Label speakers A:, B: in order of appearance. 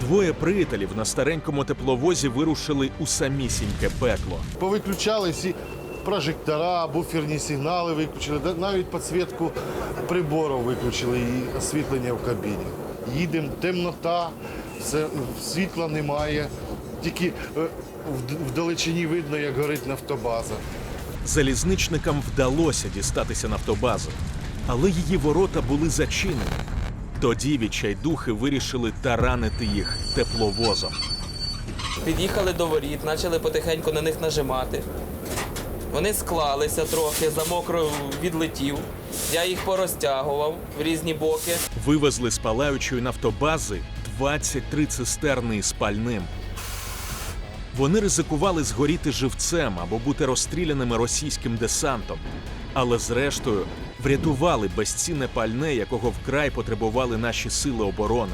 A: Двоє приятелів на старенькому тепловозі вирушили у самісіньке пекло.
B: Повиключали всі прожектора, буферні сигнали виключили, навіть підсвітку приборів виключили і освітлення в кабіні. Їдемо, темнота, все, світла немає. Тільки е, в- вдалечині видно, як горить нафтобаза.
A: Залізничникам вдалося дістатися нафтобази, але її ворота були зачинені. Тоді відчайдухи вирішили таранити їх тепловозом.
C: Під'їхали до воріт, почали потихеньку на них нажимати. Вони склалися трохи, замок ро- відлетів. Я їх порозтягував в різні боки.
A: Вивезли з палаючої нафтобази 23 цистерни із пальним. Вони ризикували згоріти живцем або бути розстріляними російським десантом, але зрештою врятували безцінне пальне, якого вкрай потребували наші сили оборони.